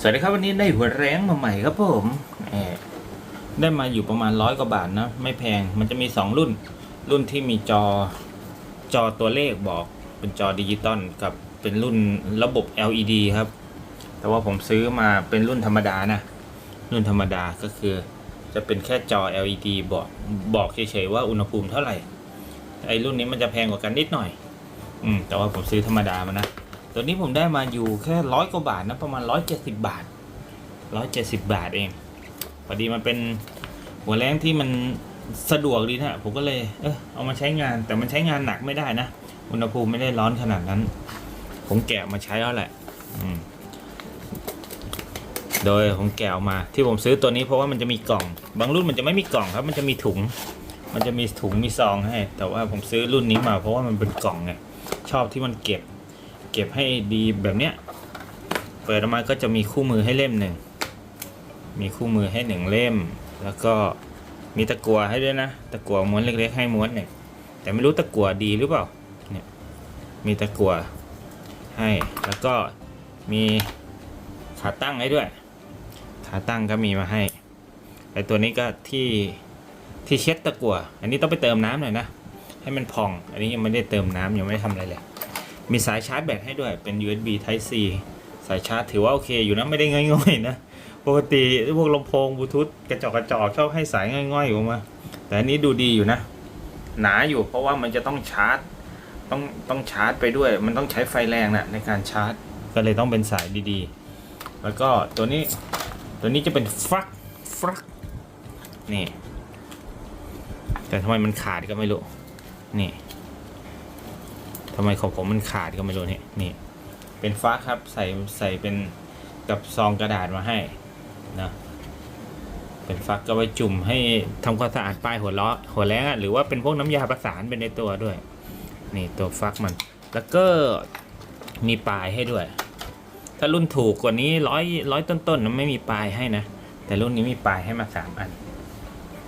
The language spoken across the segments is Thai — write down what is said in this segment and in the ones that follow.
สวัสดีครับวันนี้ได้หัวแรงมาใหม่ครับผมได้มาอยู่ประมาณร้อยกว่าบาทนะ ไม่แพงมันจะมีสองรุ่น รุ่นที่มีจอจอตัวเลขบอก เป็นจอดิจิตอลกับเป็นรุ่นระบบ LED ครับ แต่ว่าผมซื้อมาเป็นรุ่นธรรมดานะ รุ่นธรรมดาก็คือ จะเป็นแค่จอ LED บอกบอกเฉยๆว่าอุณหภูมิเท่าไหร่ไอ้รุ่นนี้มันจะแพงกว่ากันนิดหน่อย อืมแต่ว่าผมซื้อธรรมดามานะ ตัวนี้ผมได้มาอยู่แค่ร้อยกว่าบาทนะประมาณร้อยเจ็ดสิบาทร้อยเจ็ดสิบาทเองพอดีมันเป็นหัวแรงที่มันสะดวกดีนะผมก็เลยเออเอามาใช้งานแต่มันใช้งานหนักไม่ได้นะอุณหภูมิไม่ได้ร้อนขนาดนั้น ผมแกะมาใช้แล้วแหละอืมโดยผมแกะออกมาที่ผมซื้อตัวนี้เพราะว่ามันจะมีกล่อง บางรุ่นมันจะไม่มีกล่องครับ มันจะมีถุง มันจะมีถุงมีซองให้ แต่ว่าผมซื้อรุ่นนี้มาเพราะว่ามันเป็นกล่องไงชอบที่มันเก็บ เก็บให้ดีแบบเนี้ย เปิดออกมาก็จะมีคู่มือให้เล่มหนึ่ง มีคู่มือให้หนึ่งเล่ม แล้วก็มีตะกัวให้ด้วยนะ ตะกัวม้วนเล็กๆให้ม้วนหนึ่งแต่ไม่รู้ตะกัวดีหรือเปล่า เนี่ย มีตะกัวให้ แล้วก็มีขาตั้งให้ด้วย ขาตั้งก็มีมาให้ไอตัวนี้ก็ที่ที่เช็ดตะกัว อันนี้ต้องไปเติมน้ำหน่อยนะ ให้มันพอง อันนี้ยังไม่ได้เติมน้ำยังไม่ได้ทำอะไรเลย มีสายชาร์จแบตให้ด้วยเป็น USB Type C สายชาร์จถือว่าโอเคอยู่นะไม่ได้ง่อยๆนะปกติพวกลำโพงบลูทูธกระจอกกระจอกชอบให้สายง่อยๆออกมา แต่อันนี้ดูดีอยู่นะ หนาอยู่เพราะว่ามันจะต้องชาร์จต้องต้องชาร์จไปด้วย มันต้องใช้ไฟแรงนะในการชาร์จ ก็เลยต้องเป็นสายดีๆ แล้วก็ตัวนี้ตัวนี้จะเป็นฟักฟักนี่ แต่ทำไมมันขาดก็ไม่รู้นี่ ทำไมของผมมันขาดก็ไม่รู้เนี่ยนี่ เป็นฟ้าครับใส่ใส่เป็นกับซองกระดาษมาให้นะเป็นฟักก็ไว้จุ่มให้ทำความสะอาดป้ายหัวล้อหัวแรงอะหรือว่าเป็นพวกน้ำยาประสานเป็นในตัวด้วย นี่ตัวฟักมัน แล้วก็มีปลายให้ด้วย ถ้ารุ่นถูกกว่านี้ร้อยร้อยต้นๆนไม่มีปลายให้นะ แต่รุ่นนี้มีปลายให้มาสามอัน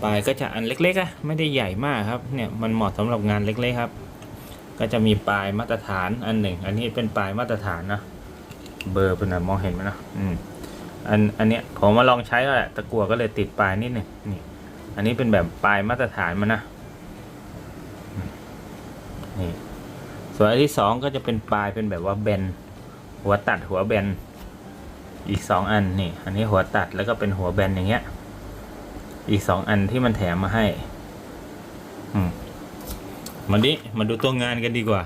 ปลายก็จะอันเล็กๆอะไม่ได้ใหญ่มากครับเนี่ยมันเหมาะสำหรับงานเล็กๆครับ ก็จะมีปลายมาตรฐานอันหนึ่ง อันนี้เป็นปลายมาตรฐานนะเบอร์เป็นมองเห็นไหมนะอืมอันอันเนี้ยผมมาลองใช้ก็แหละตะกัวก็เลยติดปลายนิดหนึ่งนี่อันนี้เป็นแบบปลายมาตรฐานมันนะนี่ส่วนอันที่สองก็จะเป็นปลายเป็นแบบว่าแบนหัวตัดหัวแบนอีกสองอันนี่ อันนี้หัวตัดแล้วก็เป็นหัวแบนอย่างเงี้ย อีกสองอันที่มันแถมมาให้ อืม มาดิมาดูตัวงานกันดีกว่า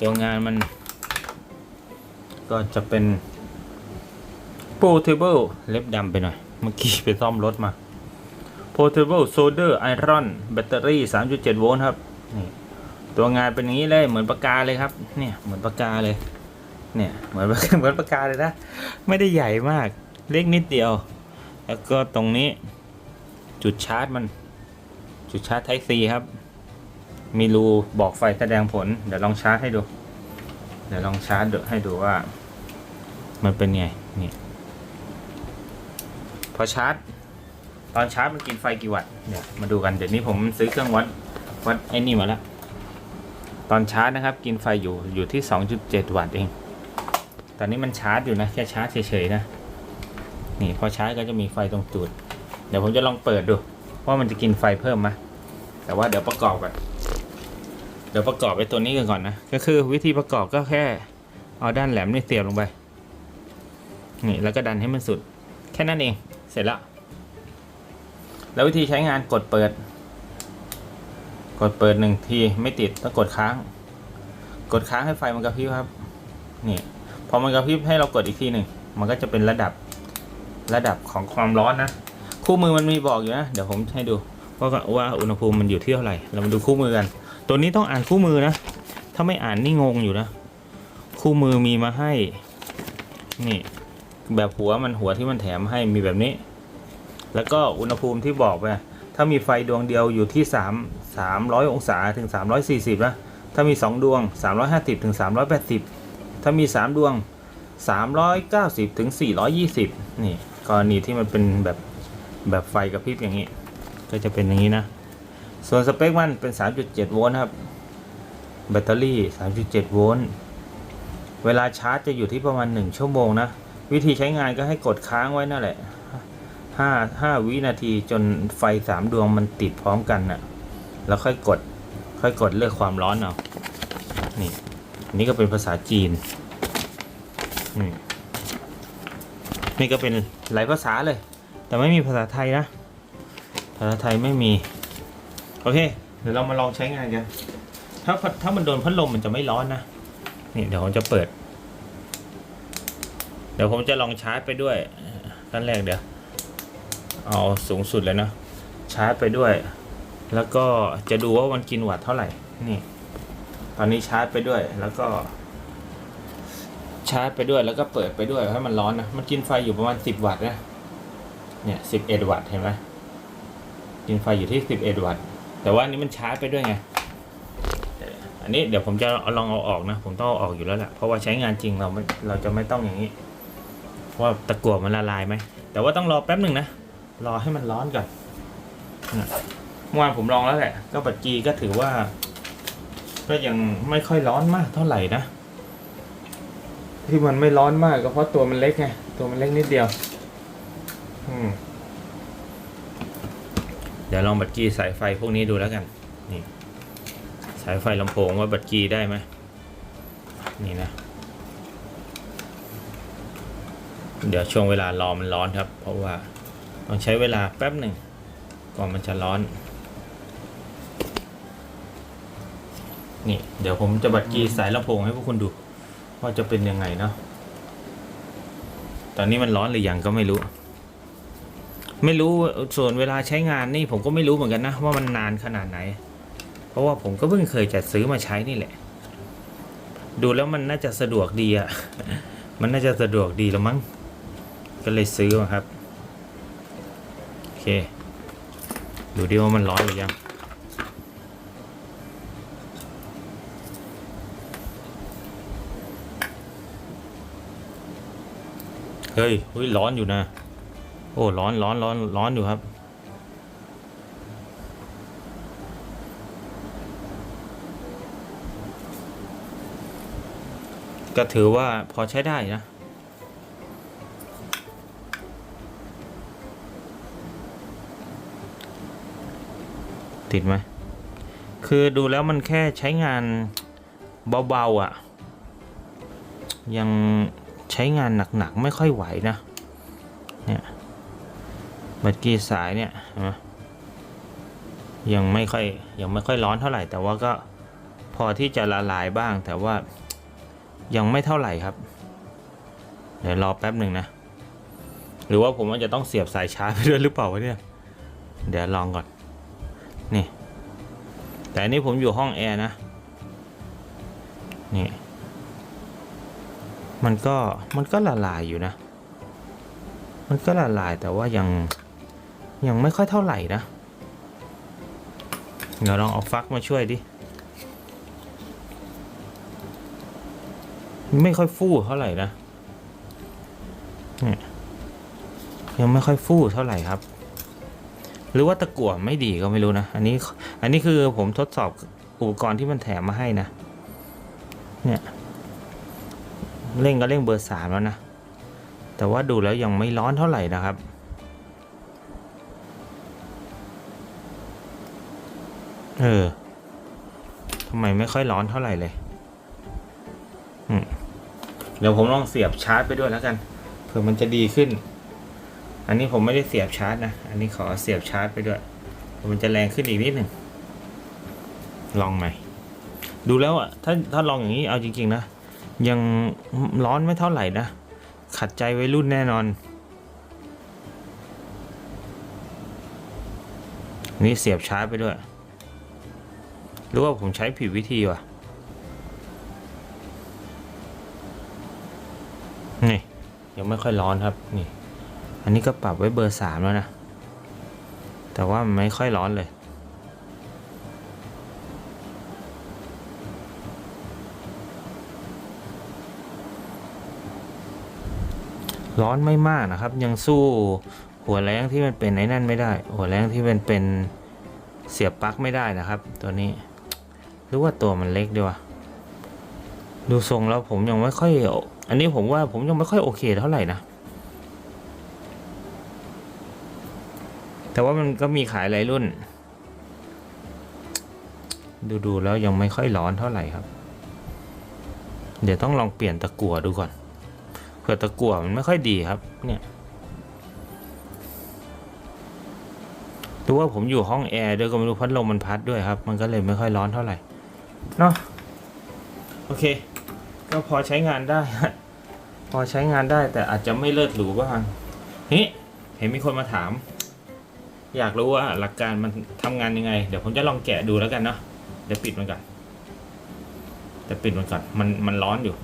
ตัวงานมัน ก็จะเป็น portable เล็บดำไปหน่อย เมื่อกี้ไปซ่อมรถมา portable solder iron แบตเตอรี่ 3.7 โวลต์ครับนี่ตัวงานเป็นอย่างนี้เลยเหมือนปากกาเลยครับ เนี่ยเหมือนปากกาเลย เนี่ยเหมือนเหมือนปากกาเลยนะ ไม่ได้ใหญ่มากเล็กนิดเดียว แล้วก็ตรงนี้จุดชาร์จมัน จุดชาร์จ Type C ครับ มีรูบอกไฟแสดงผล เดี๋ยวลองชาร์จให้ดู เดี๋ยวลองชาร์จให้ดูว่า มันเป็นไง นี่ พอชาร์จ ตอนชาร์จมันกินไฟกี่วัตต์ เดี๋ยวมาดูกัน เดี๋ยวนี้ผมซื้อเครื่องวัด วัดไอ้นี่มาแล้ว ตอนชาร์จนะครับ กินไฟอยู่ อยู่ที่ 2.7 วัตต์เอง ตอนนี้มันชาร์จอยู่นะ แค่ชาร์จเฉยๆนะ นี่พอชาร์จก็จะมีไฟตรงตูดเดี๋ยวผมจะลองเปิดดู ว่ามันจะกินไฟเพิ่มไหมแต่ว่าเดี๋ยวประกอบกัน เดี๋ยวประกอบไอ้ตัวนี้กันก่อนนะ ก็คือวิธีประกอบก็แค่ เอาด้านแหลมนี่เสียบลงไป นี่แล้วก็ดันให้มันสุด แค่นั้นเอง เสร็จแล้ว แล้ววิธีใช้งานกดเปิด กดเปิดหนึ่งทีไม่ติดต้องกดค้าง กดค้างให้ไฟมันกระพริบครับ นี่พอมันกระพริบให้เรากดอีกทีหนึ่ง มันก็จะเป็นระดับระดับของความร้อนนะ คู่มือมันมีบอกอยู่นะ เดี๋ยวผมให้ดูว่าว่าอุณหภูมิมันอยู่ที่เท่าไหร่ เรามาดูคู่มือกัน ตัวนี้ต้องอ่านคู่มือนะ ถ้าไม่อ่านนี่งงอยู่นะ คู่มือมีมาให้ นี่ แบบหัวมันหัวที่มันแถมให้มีแบบนี้ แล้วก็อุณหภูมิที่บอกไป ถ้ามีไฟดวงเดียวอยู่ที่สามสามร้อยองศาถึงสามร้อยสี่สิบนะ ถ้ามีสองดวงสามร้อยห้าสิบถึงสามร้อยแปดสิบถ้ามีสามดวงสามร้อยเก้าสิบถึงสี่ร้อยยี่สิบนี่กรณีที่มันเป็นแบบแบบไฟกระพริบอย่างนี้ ก็จะเป็นอย่างนี้นะ ส่วนสเปคมันเป็น 3.7 โวลต์ครับ แบตเตอรี่ 3.7 โวลต์ เวลาชาร์จจะอยู่ที่ประมาณ 1 ชั่วโมงนะ วิธีใช้งานก็ให้กดค้างไว้นั่นแหละห้าห้าวินาทีจนไฟสามดวงมันติดพร้อมกันน่ะ แล้วค่อยกด ค่อยกดเลือกความร้อนเอา นี่ นี่ก็เป็นภาษาจีน นี่ก็เป็นหลายภาษาเลย แต่ไม่มีภาษาไทยนะ ภาษาไทยไม่มี โอเค เดี๋ยวเรามาลองใช้งานกัน ถ้าพัดถ้ามันโดนพัดลมมันจะไม่ร้อนนะ นี่เดี๋ยวผมจะเปิด เดี๋ยวผมจะลองชาร์จไปด้วยขั้นแรกเดี๋ยว เอาสูงสุดเลยนะ ชาร์จไปด้วย แล้วก็จะดูว่ามันกินวัตต์เท่าไหร่ นี่ ตอนนี้ชาร์จไปด้วย แล้วก็ ชาร์จไปด้วย แล้วก็เปิดไปด้วยให้มันร้อนนะ มันกินไฟอยู่ประมาณสิบวัตต์นะ เนี่ยสิบเอ็ดวัตต์เห็นไหมกินไฟอยู่ที่สิบเอ็ดวัตต์ แต่ว่าอันนี้มันชาร์จไปด้วยไงอันนี้เดี๋ยวผมจะลองเอาออกนะ ผมต้องเอาออกอยู่แล้วแหละเพราะว่าใช้งานจริงเราไม่เราจะไม่ต้องอย่างนี้ว่าตะกั่วมันละลายไหมแต่ว่าต้องรอแป๊บหนึ่งนะรอให้มันร้อนก่อนเมื่อวานผมลองแล้วแหละ ก็ปัจจีก็ถือว่า ก็ยังไม่ค่อยร้อนมากเท่าไหร่นะที่มันไม่ร้อนมากก็เพราะตัวมันเล็กไงตัวมันเล็กนิดเดียว อืม เดี๋ยวลองบัตรจีสายไฟพวกนี้ดูแล้วกัน นี่ สายไฟลำโพงว่าบัตรจีได้ไหมนี่นะ เดี๋ยวช่วงเวลารอมันร้อนครับ เพราะว่าต้องใช้เวลาแป๊บหนึ่งก่อนมันจะร้อน นี่ เดี๋ยวผมจะบัดกีสายลำโพงให้พวกคุณดู ว่าจะเป็นยังไงเนาะ ตอนนี้มันร้อนหรือยังก็ไม่รู้ ไม่รู้ส่วนเวลาใช้งานนี่ผมก็ไม่รู้เหมือนกันนะ ว่ามันนานขนาดไหน เพราะว่าผมก็เพิ่งเคยจัดซื้อมาใช้นี่แหละ ดูแล้วมันน่าจะสะดวกดีอะมันน่าจะสะดวกดีแล้วมั้ง ก็เลยซื้อมาครับ โอเค ดูดิว่ามันร้อนหรือยังเฮ้ยเฮ้ยร้อนอยู่นะ อ้ร้อนร้อนร้อนร้อนอยู่ครับ ก็ถือว่าพอใช้ได้นะติดไหม คือดูแล้วมันแค่ใช้งานเบาๆอะ่ะ ยังใช้งานหนักๆ ไม่ค่อยไหวนะ เนี่ย บัตรกีสายเนี่ยยังไม่ค่อยยังไม่ค่อยร้อนเท่าไหร่ แต่ว่าก็พอที่จะละลายบ้าง แต่ว่ายังไม่เท่าไหร่ครับ เดี๋ยวรอแป๊บหนึ่งนะ หรือว่าผมว่าจะต้องเสียบสายชาร์จไปด้วยหรือเปล่าวะเนี่ย เดี๋ยวลองก่อน นี่ แต่อันนี้ผมอยู่ห้องแอร์นะ นี่ มันก็มันก็ละลายอยู่นะ มันก็ละลายแต่ว่ายัง ยังไม่ค่อยเท่าไหร่นะ เดี๋ยวลองเอาฟักมาช่วยดิ ไม่ค่อยฟู่เท่าไหร่นะยยังไม่ค่อยฟู่เท่าไหร่ครับ หรือว่าตะกั่วไม่ดีก็ไม่รู้นะ อันนี้ อันนี้คือผมทดสอบอุปกรณ์ที่มันแถมมาให้นะ เนี่ยเร่งก็เร่งเบอร์สามแล้วนะ แต่ว่าดูแล้วยังไม่ร้อนเท่าไหร่นะครับ เออทำไมไม่ค่อยร้อนเท่าไหร่เลยเดี๋ยวผมลองเสียบชาร์จไปด้วยแล้วกันเผื่อมันจะดีขึ้น อันนี้ผมไม่ได้เสียบชาร์จนะ อันนี้ขอเสียบชาร์จไปด้วยเผื่อมันจะแรงขึ้นอีกนิดหนึ่ง ลองไหม่ ดูแล้วอะถ้าถ้าลองอย่างนี้เอาจริง ๆ นะ ยังร้อนไม่เท่าไหร่นะ ขัดใจไว้รุ่นแน่นอน นี่เสียบชาร์จไปด้วย หรือว่าผมใช้ผิดวิธีวะนี่ยังไม่ค่อยร้อนครับนี่ อันนี้ก็ปรับไว้เบอร์สามแล้วนะ แต่ว่ามันไม่ค่อยร้อนเลยร้อนไม่มากนะครับ ยังสู้หัวแรงที่มันเป็นไอ้นั่นไม่ได้ หัวแรงที่มันเป็นเสียบปลั๊กไม่ได้นะครับ ตัวนี้ หรือว่าตัวมันเล็กดีวะดูทรงแล้วผมยังไม่ค่อย อันนี้ผมว่าผมยังไม่ค่อยโอเคเท่าไหร่นะ แต่ว่ามันก็มีขายหลายรุ่น ดูดูแล้วยังไม่ค่อยร้อนเท่าไหร่ครับ เดี๋ยวต้องลองเปลี่ยนตะกั่วดูก่อน เผื่อตะกั่วมันไม่ค่อยดีครับ เนี่ยดูว่าผมอยู่ห้องแอร์ด้วยก็ไม่รู้พัดลมมันพัดด้วยครับ มันก็เลยไม่ค่อยร้อนเท่าไหร่ เนาะโอเค ก็พอใช้งานได้ พอใช้งานได้แต่อาจจะไม่เลิศหรูบ้างนี่เห็นมีคนมาถาม อยากรู้ว่าหลักการมันทำงานยังไง เดี๋ยวผมจะลองแกะดูแล้วกันเนาะเดี๋ยวปิดมันก่อนเดี๋ยวปิดมันก่อนมันมันร้อนอยู่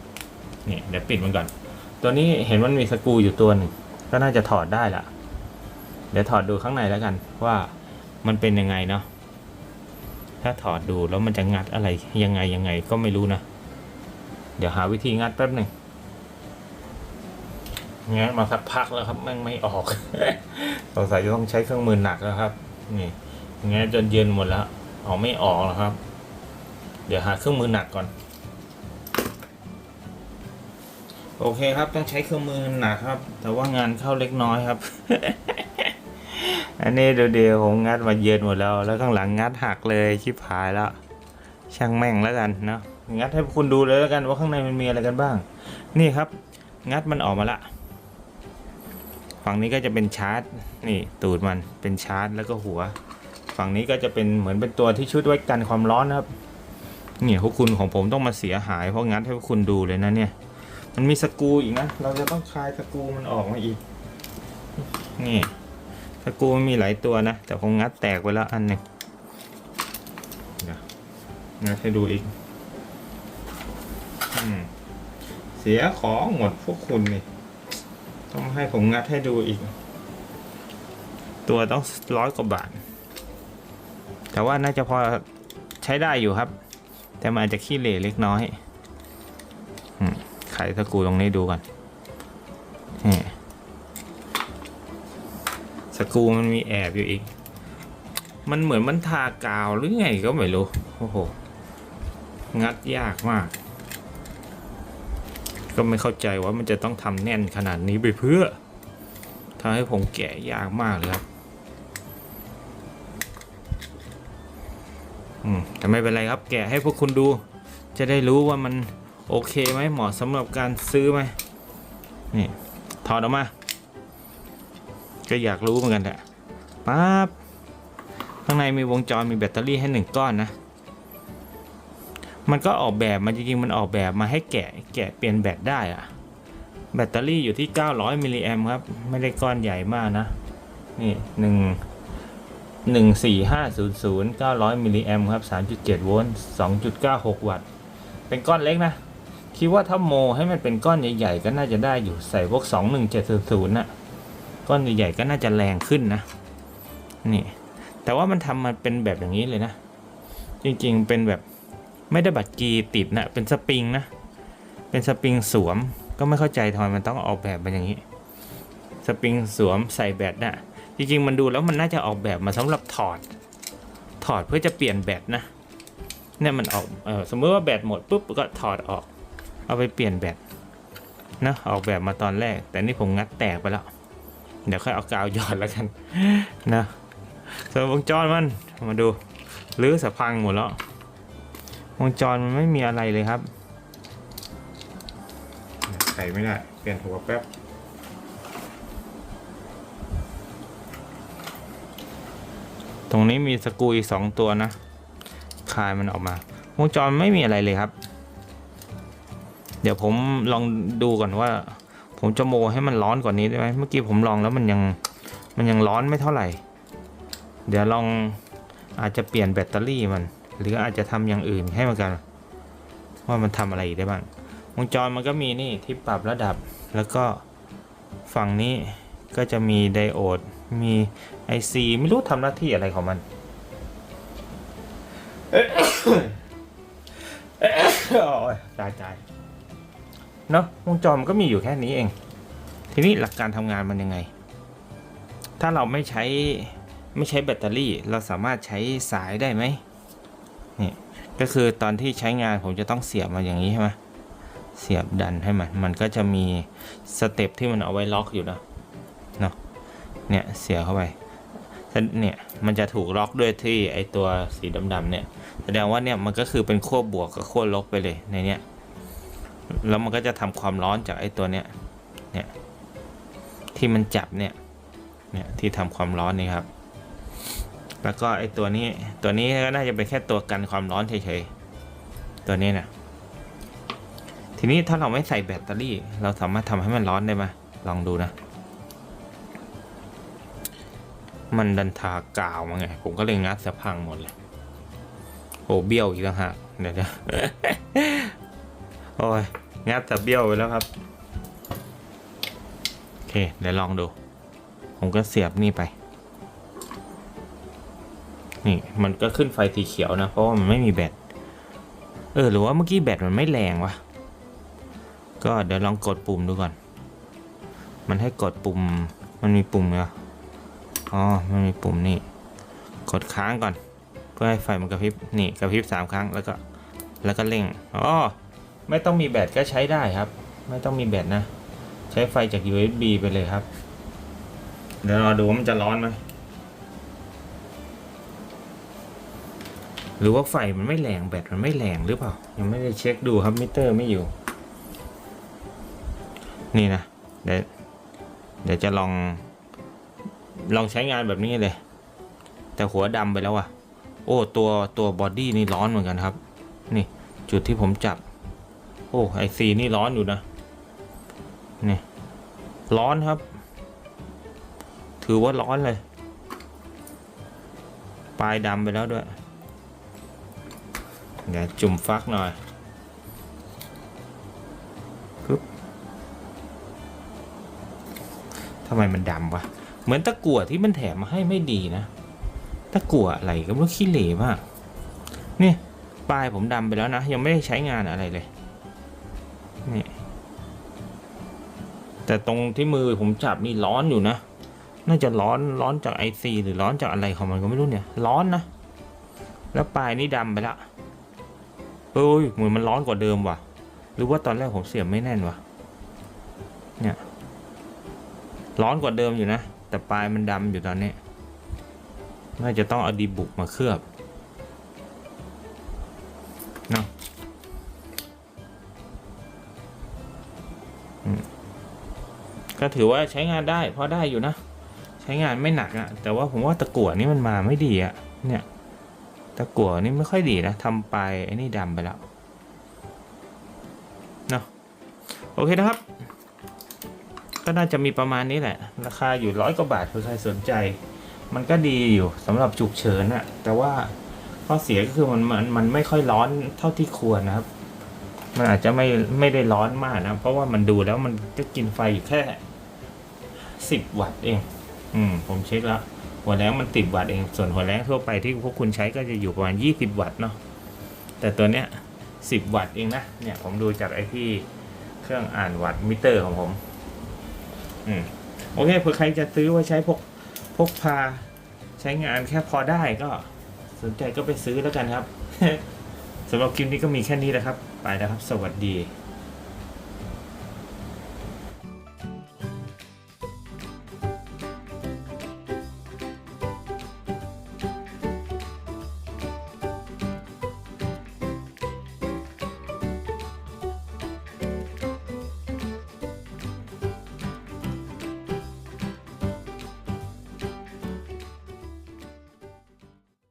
นี่เดี๋ยวปิดมันก่อน ตัวนี้เห็นมันมีสกรูอยู่ตัวหนึ่งก็น่าจะถอดได้ละเดี๋ยวถอดดูข้างในแล้วกันว่ามันเป็นยังไงเนาะ ถ้าถอดดูแล้วมันจะงัดอะไรยังไงยังไงก็ไม่รู้นะ เดี๋ยวหาวิธีงัดแป๊บหนึ่งงัดมาสักพักแล้วครับแม่งไม่ออกสงสัยจะต้องใช้เครื่องมือหนักแล้วครับนี่งัดจนเย็นหมดแล้วออกไม่ออกแล้วครับ เดี๋ยวหาเครื่องมือหนักก่อน โอเคครับต้องใช้เครื่องมือหนักครับ แต่ว่างานเข้าเล็กน้อยครับ อันนี้เดี๋ยวเดี๋ยวผมงัดมาเย็นหมดแล้ว แล้วข้างหลังงัดหักเลยชิบหายแล้ว ช่างแม่งแล้วกันเนาะงัดให้คุณดูเลยแล้วกันว่าข้างในมันมีอะไรกันบ้าง นี่ครับ งัดมันออกมาละ ฝั่งนี้ก็จะเป็นชาร์จ นี่ตูดมันเป็นชาร์จแล้วก็หัว ฝั่งนี้ก็จะเป็นเหมือนเป็นตัวที่ชุดไว้กันความร้อนนะครับเนี่ยพวกคุณของผมต้องมาเสียหาย เพราะงัดให้พวกคุณดูเลยนะเนี่ย มันมีสกรูอีกนะ เราจะต้องคลายสกรูมันออกมาอีก นี่ สกรูมันมีหลายตัวนะ แต่ผมงัดแตกไปแล้วอันหนึ่งงัดให้ดูอีกอเสียของหมดพวกคุณนี่ ต้องให้ผมงัดให้ดูอีก ตัวต้องร้อยกว่าบาท แต่ว่าน่าจะพอใช้ได้อยู่ครับ แต่มันอาจจะขี้เหร่เล็กน้อยอืมไขสกรูตรงนี้ดูกันนี่ กูมันมีแอบอยู่อีก มันเหมือนมันทากาวหรือไงก็ไม่รู้ โอ้โห งัดยากมาก ก็ไม่เข้าใจว่ามันจะต้องทำแน่นขนาดนี้ไปเพื่อทำให้ผมแกะยากมากเลยครับอืมแต่ไม่เป็นไรครับแกะให้พวกคุณดู จะได้รู้ว่ามันโอเคไหมเหมาะสำหรับการซื้อไหมนี่ถอดออกมา ก็อยากรู้เหมือนกันแหละปั๊บข้างในมีวงจรมีแบตเตอรี่ให้หนึ่งก้อนนะ มันก็ออกแบบมาจริงๆมันออกแบบมาให้แกะแกะเปลี่ยนแบตได้อะแบตเตอรี่อยู่ที่ 900 มิลลิแอมครับ ไม่ได้ก้อนใหญ่มากนะ นี่หนึ่งหนึ่งสี่ห้าศูนย์ศูนย์เก้าร้อยมิลลิแอมครับสามจุดเจ็ดโวลต์สองจุดเก้าหกวัตต์ เป็นก้อนเล็กนะ คิดว่าถ้าโมให้มันเป็นก้อนใหญ่ๆ ก็น่าจะได้อยู่ใส่พวกสองหนึ่งเจ็ดศูนย์น่ะ ก้อนใหญ่ๆก็น่าจะแรงขึ้นนะนี่แต่ว่ามันทำมาเป็นแบบอย่างนี้เลยนะ จริงๆเป็นแบบไม่ได้บัตรกีติดนะเป็นสปริงนะเป็นสปริงสวมก็ไม่เข้าใจทำไมมันต้องออกแบบมาอย่างนี้ สปริงสวมใส่แบตน่ะจริงๆมันดูแล้วมันน่าจะออกแบบมาสำหรับถอด ถอดเพื่อจะเปลี่ยนแบตนะเนี่ยมันออกเออสมมติว่าแบตหมดปุ๊บก็ถอดออก เอาไปเปลี่ยนแบตนะออกแบบมาตอนแรก แต่นี่ผมงัดแตกไปแล้ว เดี๋ยวค่อยเอากาวหยอดแล้วกันนะส่วนวงจรมันมาดูหรือสะพังหมดแล้ววงจรมันไม่มีอะไรเลยครับไขไม่ได้ เปลี่ยนหัวแป๊บตรงนี้มีสกรูอีกสองตัวนะคลายมันออกมาวงจรไม่มีอะไรเลยครับ เดี๋ยวผมลองดูก่อนว่า ผมจะโมให้มันร้อนกว่านี้ได้ไหมเมื่อกี้ผมลองแล้วมันยังมันยังร้อนไม่เท่าไหร่ เดี๋ยวลองอาจจะเปลี่ยนแบตเตอรี่มัน หรืออาจจะทำอย่างอื่นให้มันกัน ว่ามันทำอะไรได้บ้างวงจรมันก็มีนี่ที่ปรับระดับแล้วก็ฝั่งนี้ก็จะมีไดโอดมี IC ไม่รู้ทำหน้าที่อะไรของมันโอ้ยตายตาย เนาะวงจรมันก็มีอยู่แค่นี้เอง ทีนี้หลักการทำงานมันยังไง ถ้าเราไม่ใช้ไม่ใช้แบตเตอรี่ เราสามารถใช้สายได้ไหมนี่ก็คือตอนที่ใช้งานผมจะต้องเสียบมาอย่างนี้ใช่ไหมเสียบดันให้มัน มันก็จะมีสเต็ปที่มันเอาไว้ล็อกอยู่นะเนาะเนี่ยเสียบเข้าไปเนี่ยมันจะถูกล็อกด้วยที่ไอตัวสีดำๆเนี่ยแสดงว่าเนี่ยมันก็คือเป็นขั้วบวกกับขั้วลบไปเลยในเนี้ย แล้วมันก็จะทำความร้อนจากไอ้ตัวเนี้ยเนี่ยที่มันจับเนี่ยเนี่ยที่ทำความร้อนนี่ครับ แล้วก็ไอ้ตัวนี้ตัวนี้ก็น่าจะเป็นแค่ตัวกันความร้อนเฉยๆตัวนี้นะทีนี้ถ้าเราไม่ใส่แบตเตอรี่ เราสามารถทำให้มันร้อนได้ไหมลองดูนะ มันดันทากาวมาไง ผมก็เลยงัดสะพังหมดเลยโอ้เบี้ยวอีกแล้วฮะเดี๋ยวจะ โอ้ยงัดแต่เบี้ยวไปแล้วครับ โอเค เดี๋ยวลองดู ผมก็เสียบนี่ไป นี่มันก็ขึ้นไฟสีเขียวนะ เพราะว่ามันไม่มีแบต เออ หรือว่าเมื่อกี้แบตมันไม่แรงวะ ก็เดี๋ยวลองกดปุ่มดูก่อน มันให้กดปุ่ม มันมีปุ่มเหรออ๋อ มันมีปุ่มนี่ กดค้างก่อน เพื่อให้ไฟมันกระพริบ นี่กระพริบสามครั้งแล้วก็ แล้วก็เร่ง อ๋อ ไม่ต้องมีแบตก็ใช้ได้ครับ ไม่ต้องมีแบตนะ ใช้ไฟจาก USB ไปเลยครับ เดี๋ยวรอดูว่ามันจะร้อนไหมหรือว่าไฟมันไม่แรงแบตมันไม่แรงหรือเปล่า ยังไม่ได้เช็คดูครับมิเตอร์ไม่อยู่ นี่นะเดี๋ยวเดี๋ยวจะลอง ลองใช้งานแบบนี้เลย แต่หัวดำไปแล้วอะโอ้ตัวตัวบอดี้นี่ร้อนเหมือนกันครับ นี่จุดที่ผมจับ อ้ไอซีนี่ร้อนอยู่นะนี่ร้อนครับ ถือว่าร้อนเลย ปลายดำไปแล้วด้วย เดี๋ยวจุ่มฟักหน่อยปึ๊บทำไมมันดำวะ เหมือนตะกั่วที่มันแถมมาให้ไม่ดีนะ ตะกั่วอะไรก็ไม่รู้ขี้เหร่มากนี่ปลายผมดำไปแล้วนะ ยังไม่ได้ใช้งานอะไรเลย แต่ตรงที่มือผมจับนี่ร้อนอยู่นะ น่าจะร้อนร้อนจากไอซีหรือร้อนจากอะไรของมันก็ไม่รู้เนี่ย ร้อนนะ แล้วปลายนี่ดำไปละเอ้ยเหมือนมันร้อนกว่าเดิมว่ะ หรือว่าตอนแรกผมเสียบไม่แน่นวะเนี่ย ร้อนกว่าเดิมอยู่นะ แต่ปลายมันดำอยู่ตอนนี้ น่าจะต้องเอาดีบุกมาเคลือบ ก็ถือว่าใช้งานได้พอได้อยู่นะ ใช้งานไม่หนักอะแต่ว่าผมว่าตะกั่วนี่มันมาไม่ดีอะเนี่ย ตะกั่วนี่ไม่ค่อยดีนะทำปไอ้นี่ดำไปแล้วเนาะโอเคนะครับ ก็น่าจะมีประมาณนี้แหละ ราคาอยู่ร้อยกว่าบาทใครสนใจ มันก็ดีอยู่สำหรับฉุกเฉินอะแต่ว่าข้อเสียก็คือมันมันมันไม่ค่อยร้อนเท่าที่ควรนะครับมันอาจจะไม่ไม่ได้ร้อนมากนะ เพราะว่ามันดูแล้วมันจะกินไฟอยู่แค่ สิบวัตต์เอง อืม ผมเช็คแล้ว หัวแรงมันติดวัตต์เอง ส่วนหัวแรงทั่วไปที่พวกคุณใช้ก็จะอยู่ประมาณ 20 วัตต์เนาะ แต่ตัวเนี้ย 10 วัตต์เองนะ เนี่ยผมดูจากไอที่เครื่องอ่านวัตต์มิเตอร์ของผม อืม โอเคเผื่อใครจะซื้อไว้ใช้พกพกพาใช้งานแค่พอได้ก็สนใจก็ไปซื้อแล้วกันครับสำหรับคลิปนี้ก็มีแค่นี้แหละครับ ไปแล้วครับ สวัสดี